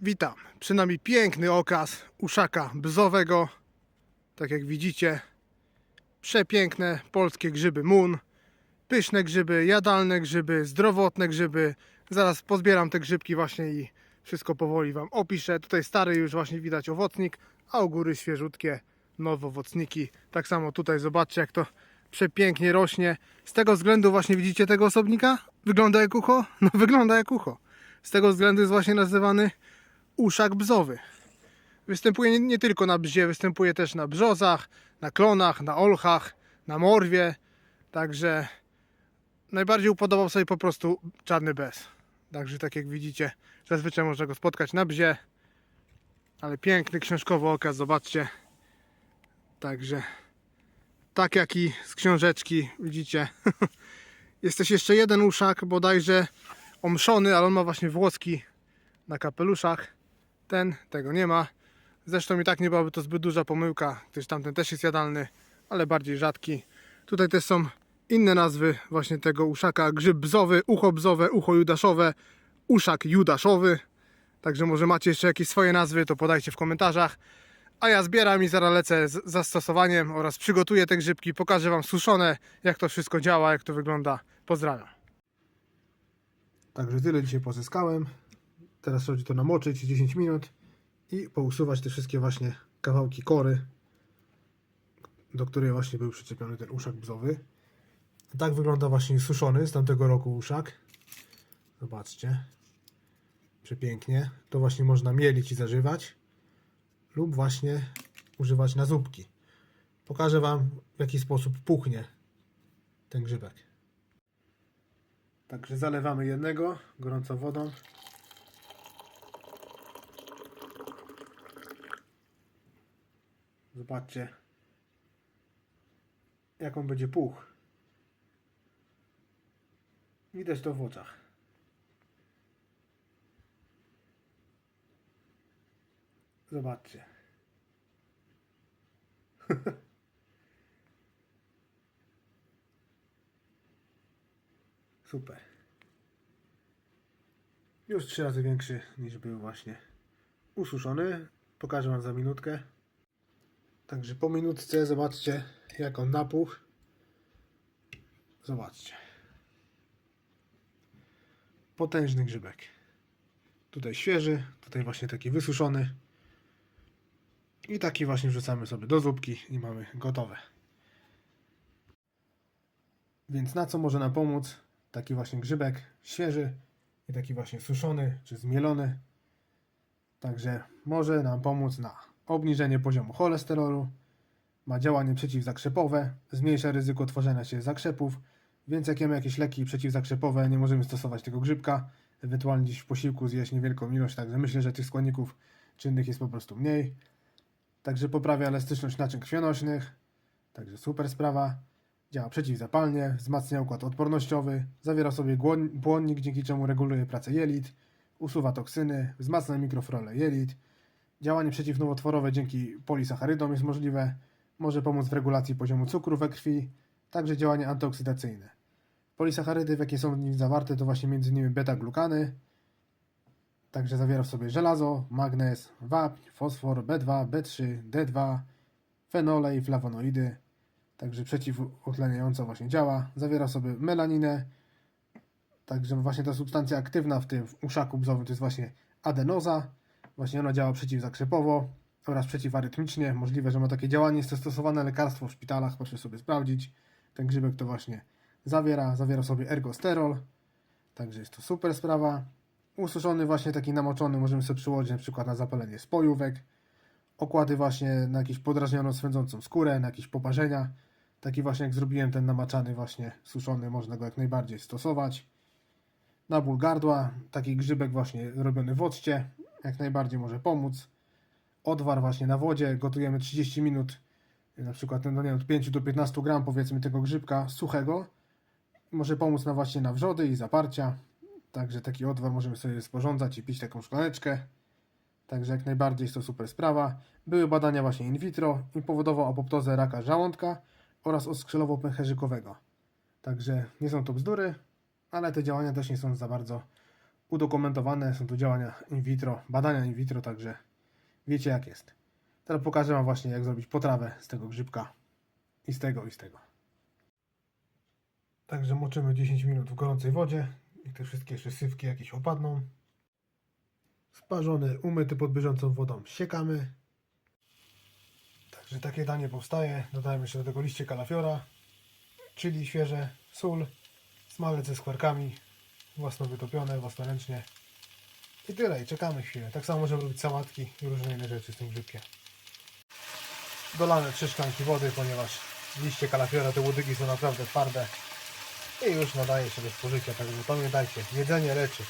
Witam. Przy nami piękny okaz uszaka bzowego. Tak jak widzicie, przepiękne polskie grzyby mun. Pyszne grzyby, jadalne grzyby, zdrowotne grzyby. Zaraz pozbieram te grzybki właśnie i wszystko powoli Wam opiszę. Tutaj stary już właśnie widać owocnik, a u góry świeżutkie nowe owocniki. Tak samo tutaj zobaczcie jak to przepięknie rośnie. Z tego względu właśnie widzicie tego osobnika? Wygląda jak ucho? No wygląda jak ucho. Z tego względu jest właśnie nazywany uszak bzowy. Występuje nie, tylko na bzie, występuje też na brzozach, na klonach, na olchach, na morwie. Także najbardziej upodobał sobie po prostu czarny bez. Także tak jak widzicie, zazwyczaj można go spotkać na bzie. Ale piękny książkowy okaz, zobaczcie. Także tak jak i z książeczki, widzicie. Jest też jeszcze jeden uszak, bodajże omszony, ale on ma właśnie włoski na kapeluszach. Ten, tego nie ma. Zresztą i tak nie byłaby to zbyt duża pomyłka, gdyż tamten też jest jadalny, ale bardziej rzadki. Tutaj też są inne nazwy właśnie tego uszaka. Grzyb bzowy, ucho bzowe, ucho judaszowe, uszak judaszowy. Także może macie jeszcze jakieś swoje nazwy, to podajcie w komentarzach. A ja zbieram i zaraz lecę z zastosowaniem oraz przygotuję te grzybki. Pokażę Wam suszone, jak to wszystko działa, jak to wygląda. Pozdrawiam. Także tyle dzisiaj pozyskałem. Teraz chodzi to namoczyć 10 minut i pousuwać te wszystkie właśnie kawałki kory, do której właśnie był przyczepiony ten uszak bzowy. Tak wygląda właśnie suszony z tamtego roku uszak. Zobaczcie. Przepięknie. To właśnie można mielić i zażywać lub właśnie używać na zupki. Pokażę Wam w jaki sposób puchnie ten grzybek. Także zalewamy jednego gorącą wodą. Zobaczcie, jak on będzie puch. Widać to w oczach. Zobaczcie. Super. Już trzy razy większy niż był właśnie ususzony. Pokażę Wam za minutkę. Także po minutce zobaczcie jak on napuch. Zobaczcie. Potężny grzybek. Tutaj świeży, tutaj właśnie taki wysuszony. I taki właśnie wrzucamy sobie do zupki i mamy gotowe. Więc na co może nam pomóc taki właśnie grzybek świeży i taki właśnie suszony czy zmielony. Także może nam pomóc na obniżenie poziomu cholesterolu, ma działanie przeciwzakrzepowe, zmniejsza ryzyko tworzenia się zakrzepów, więc jak jemy jakieś leki przeciwzakrzepowe, nie możemy stosować tego grzybka, ewentualnie gdzieś w posiłku zjeść niewielką ilość, także myślę, że tych składników czynnych jest po prostu mniej. Także poprawia elastyczność naczyń krwionośnych, także super sprawa. Działa przeciwzapalnie, wzmacnia układ odpornościowy, zawiera sobie błonnik, dzięki czemu reguluje pracę jelit, usuwa toksyny, wzmacnia mikroflorę jelit, działanie przeciwnowotworowe dzięki polisacharydom jest możliwe, może pomóc w regulacji poziomu cukru we krwi, także działanie antyoksydacyjne. Polisacharydy, w jakie są w nim zawarte, to właśnie m.in. beta-glukany, także zawiera w sobie żelazo, magnez, wapń, fosfor, B2, B3, D2, fenole i flawonoidy, także przeciwutleniająco właśnie działa. Zawiera w sobie melaninę, także właśnie ta substancja aktywna w tym uszaku bzowym to jest właśnie adenoza. Właśnie ona działa przeciwzakrzepowo oraz przeciwarytmicznie. Możliwe, że ma takie działanie. Jest to stosowane lekarstwo w szpitalach, proszę sobie sprawdzić. Ten grzybek to właśnie zawiera. Zawiera sobie ergosterol, także jest to super sprawa. Ususzony właśnie taki namoczony możemy sobie przyłożyć na przykład na zapalenie spojówek, okłady właśnie na jakieś podrażnioną, swędzącą skórę, na jakieś poparzenia. Taki właśnie jak zrobiłem ten namaczany właśnie suszony, można go jak najbardziej stosować. Na ból gardła, taki grzybek właśnie robiony w occie, jak najbardziej może pomóc. Odwar właśnie na wodzie, gotujemy 30 minut, na przykład no nie od 5 do 15 gram powiedzmy tego grzybka suchego. Może pomóc na właśnie na wrzody i zaparcia. Także taki odwar możemy sobie sporządzać i pić taką szklaneczkę. Także jak najbardziej jest to super sprawa. Były badania właśnie in vitro i powodował apoptozę raka żołądka oraz oskrzelowo pęcherzykowego. Także nie są to bzdury, ale te działania też nie są za bardzo udokumentowane, są to działania in vitro, badania in vitro, także wiecie jak jest. Teraz pokażę Wam właśnie jak zrobić potrawę z tego grzybka i z tego i z tego. Także moczymy 10 minut w gorącej wodzie i te wszystkie jeszcze sywki jakieś opadną. Sparzony, umyty pod bieżącą wodą siekamy. Także takie danie powstaje. Dodajemy jeszcze do tego liście kalafiora, czyli świeże, sól, smalec ze skwarkami, własno wytopione, własnoręcznie. I tyle, i czekamy chwilę. Tak samo możemy robić sałatki i różne inne rzeczy z tym grzybkiem. Dolane 3 szklanki wody, ponieważ liście kalafiora, te łodygi są naprawdę twarde i już nadaje się do spożycia. Także pamiętajcie, jedzenie leczy.